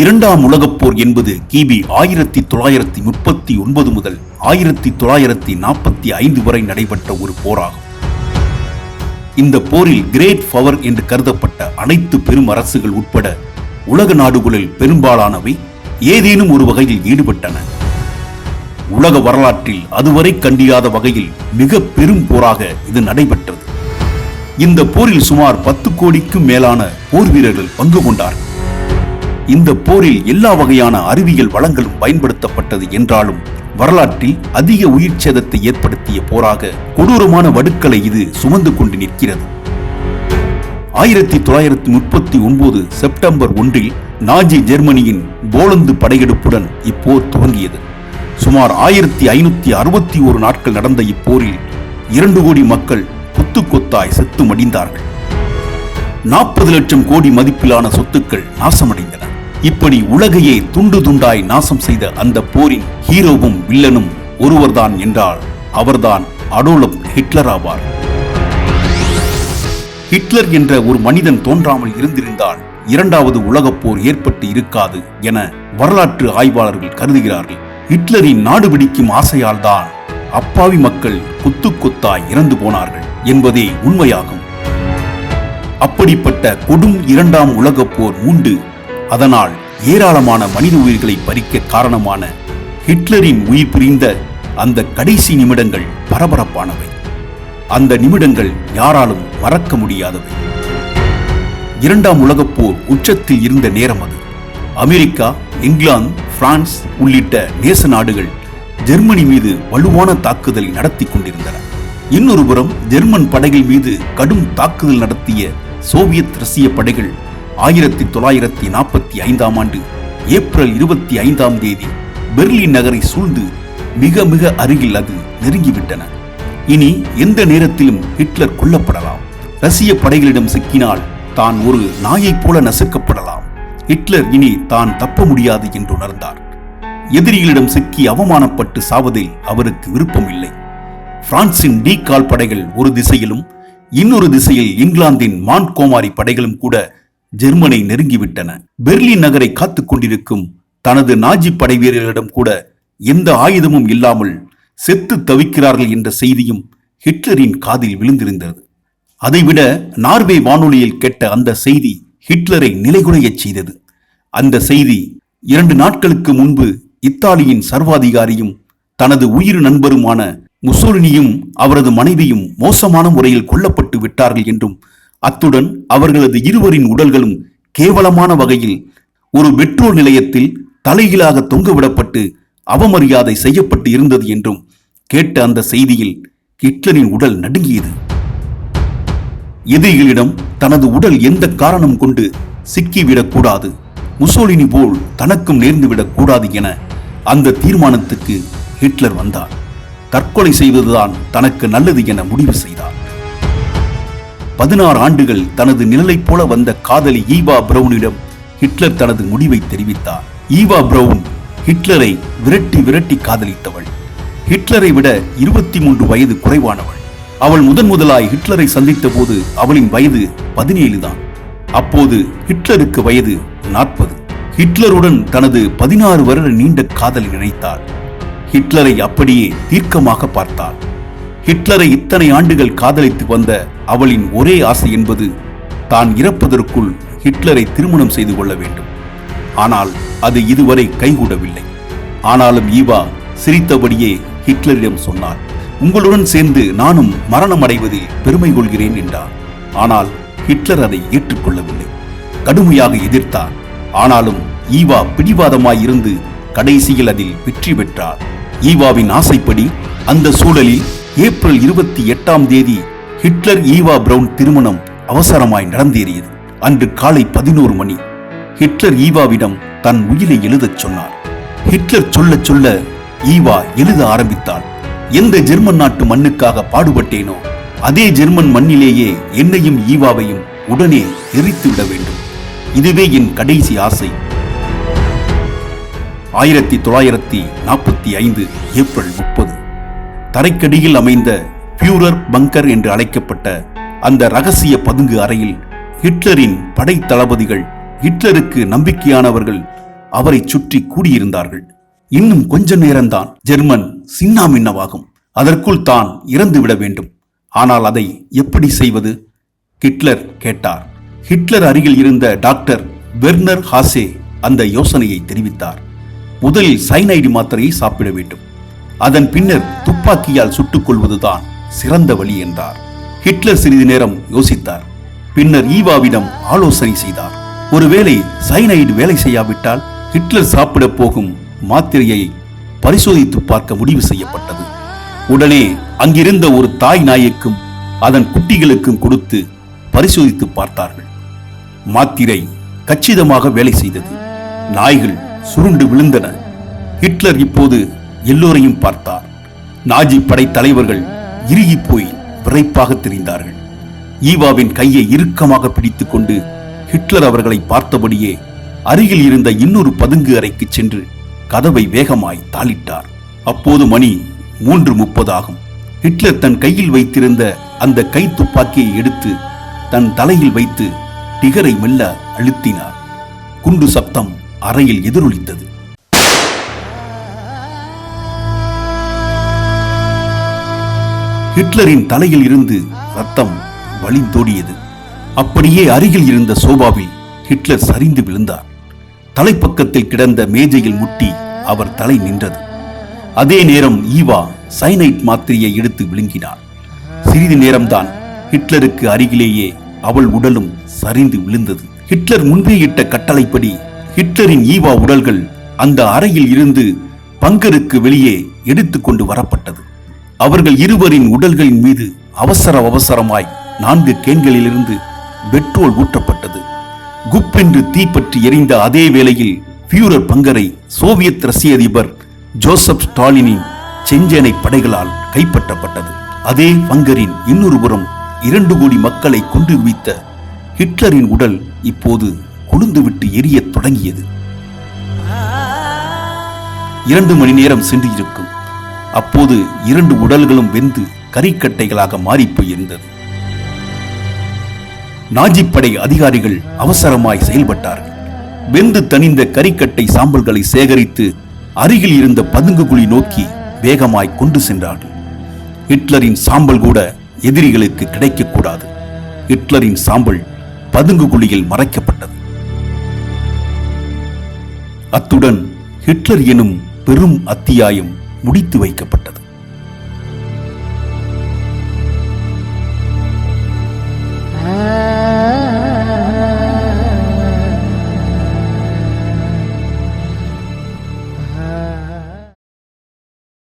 இரண்டாம் உலகப் போர் என்பது கிபி ஆயிரத்தி தொள்ளாயிரத்தி முப்பத்தி ஒன்பது முதல் ஆயிரத்தி தொள்ளாயிரத்தி நாற்பத்தி ஐந்து வரை நடைபெற்ற ஒரு போராகும். இந்த போரில் கிரேட் பவர் என்று கருதப்பட்ட அனைத்து பெரும் அரசுகள் உட்பட உலக நாடுகளில் பெரும்பாலானவை ஏதேனும் ஒரு வகையில் ஈடுபட்டன. உலக வரலாற்றில் அதுவரை கண்டியாத வகையில் மிக பெரும் போராக இது நடைபெற்றது. இந்த போரில் சுமார் பத்து கோடிக்கும் மேலான போர் வீரர்கள் பங்கு கொண்டார்கள். இந்த போரில் எல்லா வகையான அறிவியல் வளங்களும் பயன்படுத்தப்பட்டது என்றாலும் வரலாற்றில் அதிக உயிர் சேதத்தை ஏற்படுத்திய போராக கொடூரமான வடுக்களை இது சுமந்து கொண்டு நிற்கிறது. ஆயிரத்தி தொள்ளாயிரத்தி முப்பத்தி ஒன்பது செப்டம்பர் ஒன்றில் நாஜி ஜெர்மனியின் போலந்து படையெடுப்புடன் இப்போர் துவங்கியது. சுமார் ஆயிரத்தி ஐநூத்தி அறுபத்தி ஒரு நாட்கள் நடந்த இப்போரில் இரண்டு கோடி மக்கள் கொத்து கொத்தாய் செத்து மடிந்தார்கள் நாற்பது லட்சம் கோடி மதிப்பிலான சொத்துக்கள் நாசமடைந்தன. இப்படி உலகையே துண்டு துண்டாய் நாசம் செய்த அந்த போரின் ஹீரோவும் வில்லனும் ஒருவர்தான் என்றால் அவர்தான் அடோலப் ஹிட்லர் ஆவார். ஹிட்லர் என்ற ஒரு மனிதன் தோன்றாமல் இருந்திருந்தால் இரண்டாவது உலகப் போர் ஏற்பட்டு இருக்காது என வரலாற்று ஆய்வாளர்கள் கருதுகிறார்கள். ஹிட்லரின் நாடு பிடிக்கும் ஆசையால் தான் அப்பாவி மக்கள் குத்து கொத்தாய் இறந்து போனார்கள் என்பதே உண்மையாகும். அப்படிப்பட்ட கொடும் இரண்டாம் உலகப் போர் உண்டு அதனால் ஏராளமான மனித உயிர்களை பறிக்க காரணமான ஹிட்லரின் உயிர் பிரிந்த அந்த கடைசி நிமிடங்கள் பரபரப்பானவை. அந்த நிமிடங்கள் யாராலும் மறக்க முடியாதவை. இரண்டாம் உலகப் போர் உச்சத்தில் இருந்த நேரம் அது. அமெரிக்கா இங்கிலாந்து பிரான்ஸ் உள்ளிட்ட நேச நாடுகள் ஜெர்மனி மீது வலுவான தாக்குதலை நடத்தி கொண்டிருந்தன. இன்னொரு புறம் ஜெர்மன் படைகள் மீது கடும் தாக்குதல் நடத்திய சோவியத் ரஷ்ய படைகள் ஆயிரத்தி தொள்ளாயிரத்தி நாற்பத்தி ஐந்தாம் ஆண்டு ஏப்ரல் இருபத்தி ஐந்தாம் தேதி பெர்லின் நகரை சூழ்ந்து மிக மிக அருகில் அது நெருங்கிவிட்டன. இனி எந்த நேரத்திலும் ஹிட்லர் கொல்லப்படலாம். ரஷ்ய படைகளிடம் சிக்கினால் தான் ஒரு நாயைப் போல நசுக்கப்படலாம். ஹிட்லர் இனி தான் தப்ப முடியாது என்று உணர்ந்தார். எதிரிகளிடம் சிக்கி அவமானப்பட்டு சாவதில் அவருக்கு விருப்பமில்லை. பிரான்சின் டி கால் படைகள் ஒரு திசையிலும் இன்னொரு திசையில் இங்கிலாந்தின் மான்கோமாரி படைகளும் கூட ஜெர்மனை நெருங்கிவிட்டன. பெர்லின் நகரை காத்துக் கொண்டிருக்கும் தனது நாஜி படை வீரர்களிடம் கூட எந்த ஆயுதமும் இல்லாமல் செத்து தவிக்கிறார்கள் என்ற செய்தியும் ஹிட்லரின் காதில் விழுந்திருந்தது. அதைவிட நார்வே வானொலியில் கேட்ட அந்த செய்தி ஹிட்லரை நிலைகுலையச் செய்தது. அந்த செய்தி இரண்டு நாட்களுக்கு முன்பு இத்தாலியின் சர்வாதிகாரியும் தனது உயிர் நண்பருமான முசோலினியும் அவரது மனைவியும் மோசமான முறையில் கொல்லப்பட்டு விட்டார்கள் என்றும் அத்துடன் அவர்களது இருவரின் உடல்களும் கேவலமான வகையில் ஒரு பெட்ரோல் நிலையத்தில் தலைகீழாக தொங்கவிடப்பட்டு அவமரியாதை செய்யப்பட்டு இருந்தது என்றும் கேட்ட அந்த செய்தியில் ஹிட்லரின் உடல் நடுங்கியது. எதிரிகளிடம் தனது உடல் எந்த காரணம் கொண்டு சிக்கிவிடக்கூடாது முசோலினி போல் தனக்கும் நேர்ந்துவிடக் கூடாது என அந்த தீர்மானத்துக்கு ஹிட்லர் வந்தார். தற்கொலை செய்வதுதான் தனக்கு நல்லது என முடிவு செய்தார். பதினாறு ஆண்டுகள் தனது நிழலைப் போல வந்த காதலி ஈவா பிரவுனிடம் ஹிட்லர் தனது முடிவை தெரிவித்தார். ஈவா பிரவுன் ஹிட்லரை விரட்டி விரட்டி காதலித்தவள். ஹிட்லரை விட இருபத்தி மூன்று வயது குறைவானவள். அவள் முதன் முதலாய் ஹிட்லரை சந்தித்த போது அவளின் வயது பதினேழு தான். அப்போது ஹிட்லருக்கு வயது நாற்பது. ஹிட்லருடன் தனது பதினாறு வருட நீண்ட காதல் நினைத்தாள் ஹிட்லரை அப்படியே தீர்க்கமாக பார்த்தாள் ஹிட்லரை இத்தனை ஆண்டுகள் காதலித்து வந்த அவளின் ஒரே ஆசை என்பது தான் இறப்பதற்குள் ஹிட்லரை திருமணம் செய்து கொள்ள வேண்டும். ஆனால் அது இதுவரை கைகூடவில்லை. ஆனாலும் ஈவா சிரித்தபடியே ஹிட்லரிடம் சொன்னார் உங்களுடன் சேர்ந்து நானும் மரணம் அடைவதில் பெருமை கொள்கிறேன் என்றார் ஆனால் ஹிட்லர் அதை ஏற்றுக்கொள்ளவில்லை. கடுமையாக எதிர்த்தார். ஆனாலும் ஈவா பிடிவாதமாய் இருந்து கடைசியில் அதில் வெற்றி பெற்றார். ஈவாவின் ஆசைப்படி அந்த சூழலில் ஏப்ரல் இருபத்தி எட்டாம் தேதி ஹிட்லர் ஈவா பிரவுன் திருமணம் அவசரமாய் நடந்தேறியது. அன்று காலை பதினோரு மணி. ஹிட்லர் ஈவாவிடம் தன் உயிரை எழுதச் சொன்னார். ஹிட்லர் சொல்ல சொல்ல ஈவா எழுத ஆரம்பித்தாள் எந்த ஜெர்மன் நாட்டு மண்ணுக்காக பாடுபட்டேனோ அதே ஜெர்மன் மண்ணிலேயே என்னையும் ஈவாவையும் உடனே எரித்து விட வேண்டும். இதுவே என் கடைசி ஆசை. ஆயிரத்தி தொள்ளாயிரத்தி நாற்பத்தி ஐந்து ஏப்ரல் முப்பது. தரைக்கடியில் அமைந்த பியூரர் பங்கர் என்று அழைக்கப்பட்ட அந்த ரகசிய பதுங்கு அறையில் ஹிட்லரின் படை தளபதிகள் ஹிட்லருக்கு நம்பிக்கையானவர்கள் அவரை சுற்றி கூடியிருந்தார்கள். இன்னும் கொஞ்ச நேரம்தான் ஜெர்மன் சின்னாமின்னவாகும். அதற்குள் தான் இறந்துவிட வேண்டும். ஆனால் அதை எப்படி செய்வது? ஹிட்லர் கேட்டார். ஹிட்லர் அருகில் இருந்த டாக்டர் வெர்னர் ஹாசே அந்த யோசனையை தெரிவித்தார். முதலில் சைனைடு மாத்திரையை சாப்பிட வேண்டும். அதன் பின்னர் துப்பாக்கியால் சுட்டுக் கொள்வதுதான் சிறந்த வழி என்றார். ஹிட்லர் சிறிது நேரம் யோசித்தார். பின்னர் ஈவாவிடம் ஆலோசனை செய்தார். ஒருவேளை சைனைடு வேலை செய்யாவிட்டால் ஹிட்லர் சாப்பிட போகும் மாத்திரையை பரிசோதித்து பார்க்க முடிவு செய்யப்பட்டது. உடனே அங்கிருந்த ஒரு தாய் நாய்க்கும் அதன் குட்டிகளுக்கும் கொடுத்து பரிசோதித்து பார்த்தார்கள். மாத்திரை கச்சிதமாக வேலை செய்தது. நாய்கள் சுருண்டு விழுந்தன. ஹிட்லர் இப்போது எல்லோரையும் பார்த்தார். நாஜி படை தலைவர்கள் இறுகி போய் விரைப்பாக தெரிந்தார்கள். ஈவாவின் கையை இறுக்கமாக பிடித்துக் கொண்டு ஹிட்லர் அவர்களை பார்த்தபடியே அருகில் இருந்த இன்னொரு பதுங்கு அறைக்கு சென்று கதவை வேகமாய் தாளிட்டார். அப்போது மணி மூன்று முப்பது ஆகும் ஹிட்லர் தன் கையில் வைத்திருந்த அந்த கை துப்பாக்கியை எடுத்து தன் தலையில் வைத்து டிகரை மெல்ல அழுத்தினார். குண்டு சப்தம் அறையில் எதிரொலித்தது. ஹிட்லரின் தலையில் இருந்து ரத்தம் வழிந்தோடியது. அப்படியே அருகில் இருந்த சோபாவில் ஹிட்லர் சரிந்து விழுந்தார். தலைப்பக்கத்தில் கிடந்த மேஜையில் முட்டி அவர் தலை நின்றது. அதே நேரம் ஈவா சைனைட் மாத்திரையை எடுத்து விழுங்கினார். சிறிது நேரம்தான் ஹிட்லருக்கு அருகிலேயே அவள் உடலும் சரிந்து விழுந்தது. ஹிட்லர் முன்பே இட்ட கட்டளைப்படி ஹிட்லரின் ஈவா உடல்கள் அந்த அறையில் இருந்து பங்கருக்கு வெளியே எடுத்துக்கொண்டு வரப்பட்டது. அவர்கள் இருவரின் உடல்களின் மீது அவசர அவசரமாய் நான்கு கேன்களிலிருந்து பெட்ரோல் ஊற்றப்பட்டது. குப்பென்று தீப்பற்றி எரிந்த அதே வேளையில் பியூரர் பங்கரை சோவியத் ரஷ்ய அதிபர் ஜோசப் ஸ்டாலினின் செஞ்சேனை படைகளால் கைப்பற்றப்பட்டது. அதே பங்கரின் இன்னொரு புறம் இரண்டு கோடி மக்களை கொண்டு குவித்த ஹிட்லரின் உடல் இப்போது கொழுந்துவிட்டு எரியத் தொடங்கியது. இரண்டு மணி நேரம் சென்று இருக்கும் அப்போது இரண்டு உடல்களும் வெந்து கரிக்கட்டைகளாக மாறி போயிருந்தது நாஜிப்படை அதிகாரிகள் அவசரமாய் செயல்பட்டார்கள். வெந்து தணிந்த கரிக்கட்டை சாம்பல்களை சேகரித்து அருகில் இருந்த பதுங்கு குழி நோக்கி வேகமாய் கொண்டு சென்றார்கள். ஹிட்லரின் சாம்பல் கூட எதிரிகளுக்கு கிடைக்கக்கூடாது. ஹிட்லரின் சாம்பல் பதுங்கு குழியில் மறைக்கப்பட்டது. அத்துடன் ஹிட்லர் எனும் பெரும் அத்தியாயம் முடித்து வைக்கப்பட்டது.